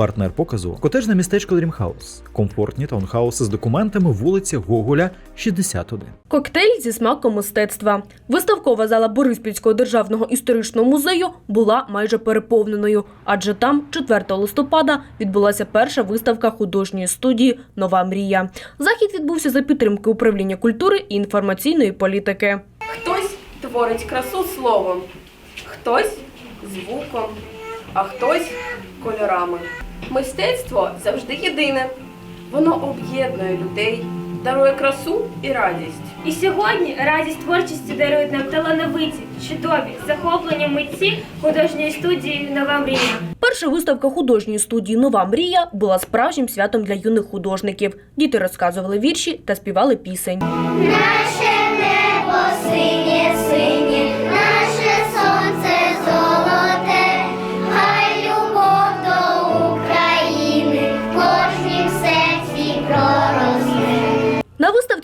Партнер показу котежне містечко Дрімхаус, комфортні таунхауси з документами вулиця Гоголя, 61. Коктейль зі смаком мистецтва. Виставкова зала Бориспільського державного історичного музею була майже переповненою, адже там 4 листопада відбулася перша виставка художньої студії Нова мрія. Захід відбувся за підтримки управління культури і інформаційної політики. Хтось творить красу словом, хтось звуком, а хтось кольорами. Мистецтво завжди єдине. Воно об'єднує людей, дарує красу і радість. І сьогодні радість творчості дарують нам талановиті, чудові, захоплення митці художньої студії Нова мрія. Перша виставка художньої студії Нова мрія була справжнім святом для юних художників. Діти розказували вірші та співали пісень. Наше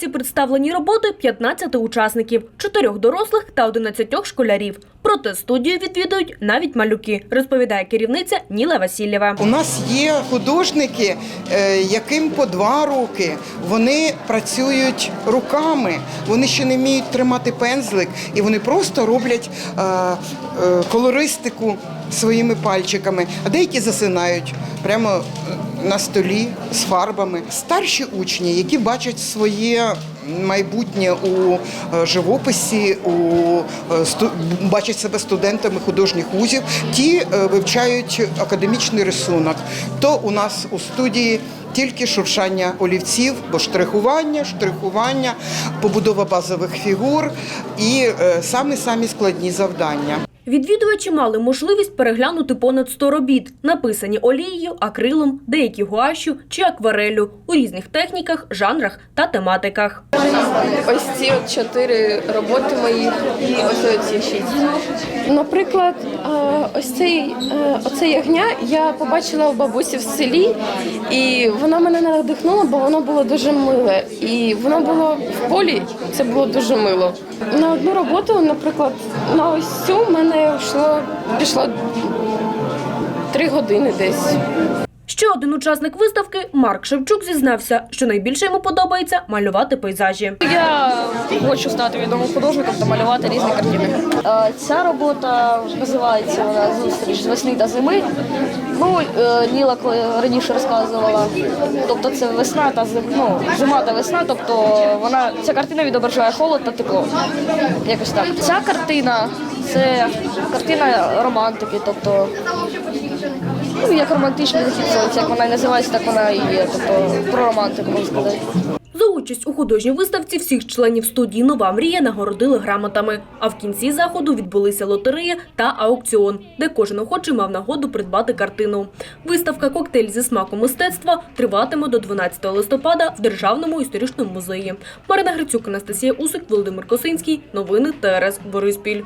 представлені роботи 15 учасників, 4 дорослих та 11 школярів. Проте студію відвідують навіть малюки, розповідає керівниця Ніла Васильєва. У нас є художники, е, яким по два роки вони працюють руками, вони ще не вміють тримати пензлик, і вони просто роблять е, е, колористику своїми пальчиками, а деякі засинають прямо на столі з фарбами. Старші учні, які бачать своє майбутнє у е, живописі, у е, бачать себе студентами художніх вузів, ті е, вивчають академічний рисунок. То у нас у студії тільки шуршання олівців, бо штрихування, штрихування, побудова базових фігур і самі самі складні завдання. Відвідувачі мали можливість переглянути понад 100 робіт, написані олією, акрилом, деякі гуашю чи аквареллю у різних техніках, жанрах та тематиках. Ось ці от чотири роботи мої і ось ці шість. Наприклад, е, ось цей е, оце ягня я побачила у бабусі в селі, і вона мене надихнула, бо воно було дуже миле. І воно було в полі, це було дуже мило. На одну роботу, наприклад, на ось цю в мене йшло пішло три години десь. Ще один учасник виставки Марк Шевчук зізнався, що найбільше йому подобається малювати пейзажі. Я хочу стати відомим художником та малювати різні картини. Е, Ця робота називається вона зустріч з весни та зими. Ну, е, Ніла коли раніше розказувала. Тобто це весна та зима, ну, зима та весна, тобто вона ця картина відображає холод та тепло. Якось так. Ця картина це картина романтики, тобто ну, як романтичний захід як вона і називається, так вона і є. Тобто про романтику можна сказати. За участь у художній виставці всіх членів студії Нова мрія нагородили грамотами. А в кінці заходу відбулися лотерея та аукціон, де кожен охочий мав нагоду придбати картину. Виставка Коктейль зі смаком мистецтва триватиме до 12 листопада в Державному історичному музеї. Марина Грицюк, Анастасія Усик, Володимир Косинський. Новини ТРС Бориспіль.